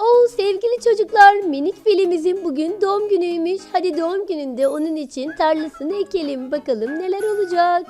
Oo sevgili çocuklar minik filimizin bugün doğum günüymüş. Hadi doğum gününde onun için tarlasını ekelim. Bakalım neler olacak.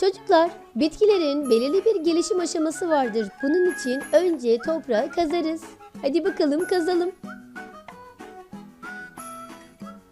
Çocuklar, bitkilerin belirli bir gelişim aşaması vardır. Bunun için önce toprağı kazarız. Hadi bakalım kazalım.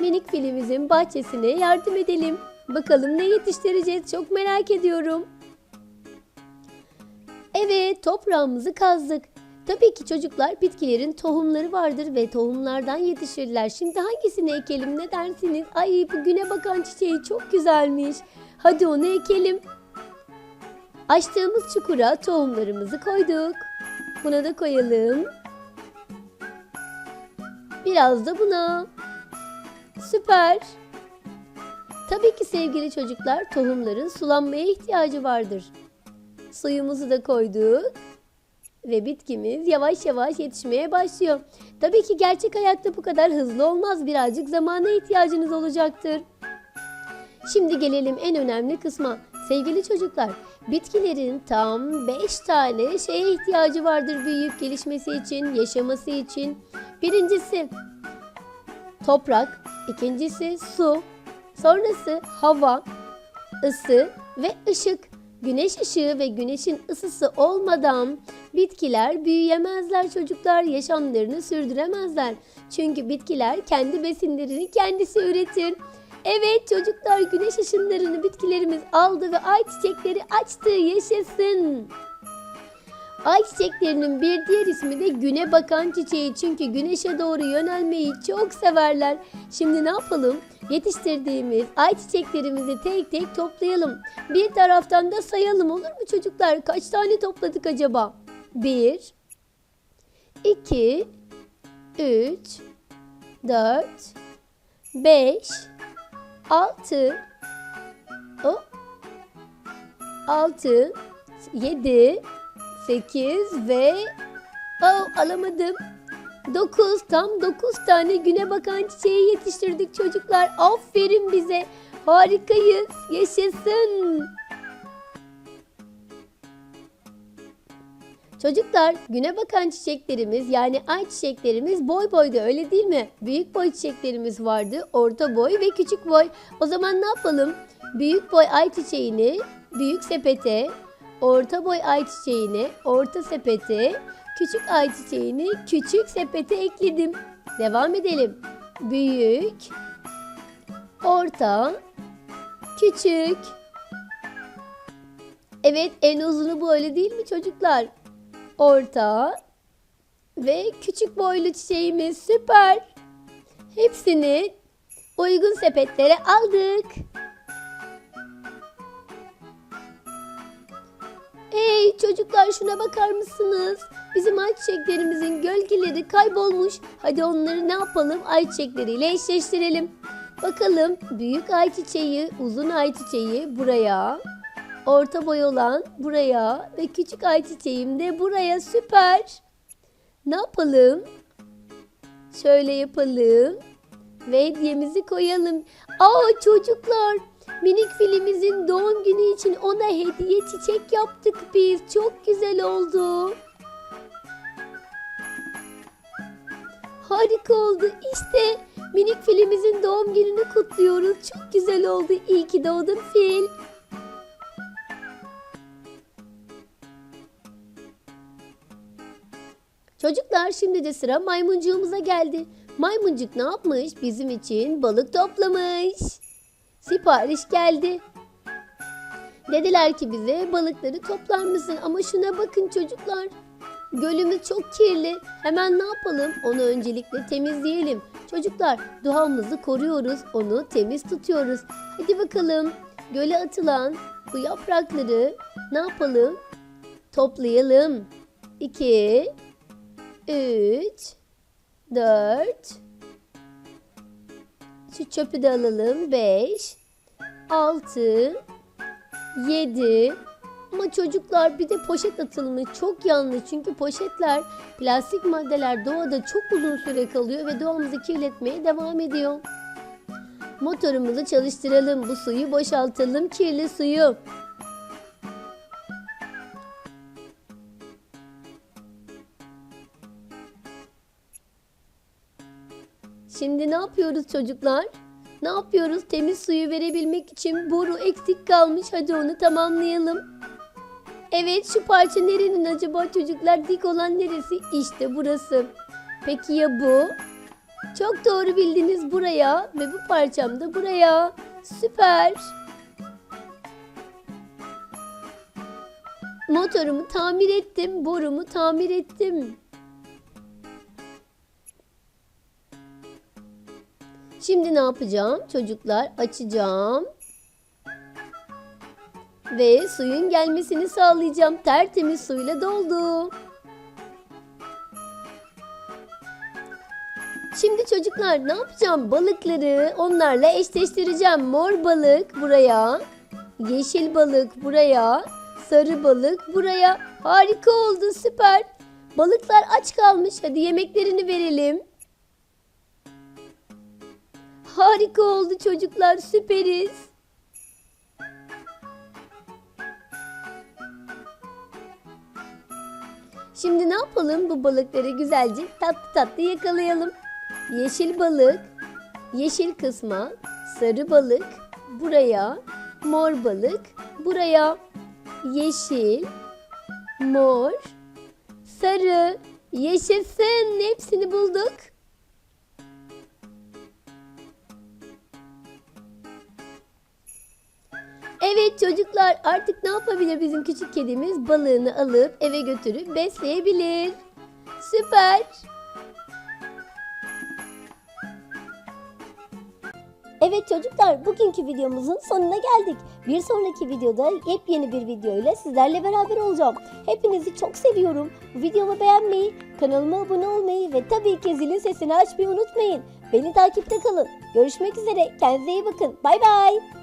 Minik filimizin bahçesine yardım edelim. Bakalım ne yetiştireceğiz çok merak ediyorum. Evet, toprağımızı kazdık. Tabii ki çocuklar bitkilerin tohumları vardır ve tohumlardan yetişirler. Şimdi hangisini ekelim ne dersiniz? Ay bu güne bakan çiçeği çok güzelmiş. Hadi onu ekelim. Açtığımız çukura tohumlarımızı koyduk. Buna da koyalım. Biraz da buna. Süper. Tabii ki sevgili çocuklar tohumların sulanmaya ihtiyacı vardır. Suyumuzu da koyduk ve bitkimiz yavaş yavaş yetişmeye başlıyor. Tabii ki gerçek hayatta bu kadar hızlı olmaz. Birazcık zamana ihtiyacınız olacaktır. Şimdi gelelim en önemli kısma. Sevgili çocuklar, bitkilerin tam 5 tane şeye ihtiyacı vardır büyüyüp gelişmesi için, yaşaması için. Birincisi toprak, ikincisi su, sonrası hava, ısı ve ışık. Güneş ışığı ve güneşin ısısı olmadan bitkiler büyüyemezler çocuklar, yaşamlarını sürdüremezler. Çünkü bitkiler kendi besinlerini kendisi üretir. Evet çocuklar güneş ışınlarını bitkilerimiz aldı ve ay çiçekleri açtı yaşasın. Ay çiçeklerinin bir diğer ismi de güne bakan çiçeği çünkü güneşe doğru yönelmeyi çok severler. Şimdi ne yapalım? Yetiştirdiğimiz ay çiçeklerimizi tek tek toplayalım. Bir taraftan da sayalım olur mu çocuklar? Kaç tane topladık acaba? 1 2 3 4 5 6 o 6 7 8 ve oh, alamadım. 9 tam 9 tane güne bakan çiçeği yetiştirdik çocuklar. Aferin bize. Harikayız. Yaşasın. Çocuklar güne bakan çiçeklerimiz yani ay çiçeklerimiz boy boyda öyle değil mi? Büyük boy çiçeklerimiz vardı, orta boy ve küçük boy. O zaman ne yapalım? Büyük boy ay çiçeğini büyük sepete, orta boy ay çiçeğini orta sepete, küçük ay çiçeğini küçük sepete ekledim. Devam edelim. Büyük, orta, küçük. Evet en uzunu bu öyle değil mi çocuklar? orta ve küçük boylu çiçeğimiz süper. Hepsini uygun sepetlere aldık. Hey çocuklar şuna bakar mısınız? Bizim ay çiçeklerimizin gölgeleri kaybolmuş. Hadi onları ne yapalım? Ay çiçekleriyle eşleştirelim. Bakalım büyük ay çiçeği, uzun ay çiçeği buraya. Orta boy olan buraya ve küçük ay çiçeğim de buraya süper. Ne yapalım? Şöyle yapalım ve hediyemizi koyalım. Aa çocuklar minik filimizin doğum günü için ona hediye çiçek yaptık biz. Çok güzel oldu. Harika oldu. İşte minik filimizin doğum gününü kutluyoruz. Çok güzel oldu. İyi ki doğdun fil. Çocuklar şimdi de sıra maymuncuğumuza geldi. Maymuncuk ne yapmış? Bizim için balık toplamış. Sipariş geldi. Dediler ki bize balıkları toplar mısın? Ama şuna bakın çocuklar. Gölümüz çok kirli. Hemen ne yapalım? Onu öncelikle temizleyelim. Çocuklar doğamızı koruyoruz. Onu temiz tutuyoruz. Hadi bakalım. Göle atılan bu yaprakları ne yapalım? Toplayalım. 2 3 4 Şu çöpü de alalım. 5, 6, 7. Ama çocuklar bir de poşet atılımı çok yanlış. Çünkü poşetler, plastik maddeler doğada çok uzun süre kalıyor ve doğamızı kirletmeye devam ediyor. Motorumuzu çalıştıralım. Bu suyu boşaltalım. Kirli suyu. Şimdi ne yapıyoruz çocuklar? Ne yapıyoruz? Temiz suyu verebilmek için boru eksik kalmış. Hadi onu tamamlayalım. Evet şu parça nerenin acaba çocuklar? Dik olan neresi? İşte burası. Peki ya bu? Çok doğru bildiniz buraya ve bu parçam da buraya. Süper. Motorumu tamir ettim, borumu tamir ettim. Şimdi ne yapacağım? Çocuklar açacağım. Ve suyun gelmesini sağlayacağım. Tertemiz suyla doldu. Şimdi çocuklar ne yapacağım? Balıkları onlarla eşleştireceğim. Mor balık buraya, yeşil balık buraya, sarı balık buraya. Harika oldu, süper. Balıklar aç kalmış. Hadi yemeklerini verelim. Harika oldu çocuklar, süperiz. Şimdi ne yapalım? Bu balıkları güzelce tatlı tatlı yakalayalım. Yeşil balık, yeşil kısma, sarı balık buraya, mor balık buraya. Yeşil, mor, sarı, yaşasın. Hepsini bulduk. Çocuklar artık ne yapabilir bizim küçük kedimiz? Balığını alıp eve götürüp besleyebilir. Süper. Evet çocuklar bugünkü videomuzun sonuna geldik. Bir sonraki videoda yepyeni bir video ile sizlerle beraber olacağım. Hepinizi çok seviyorum. Videomu beğenmeyi, kanalıma abone olmayı ve tabii ki zilin sesini açmayı unutmayın. Beni takipte kalın. Görüşmek üzere. Kendinize iyi bakın. Bay bay.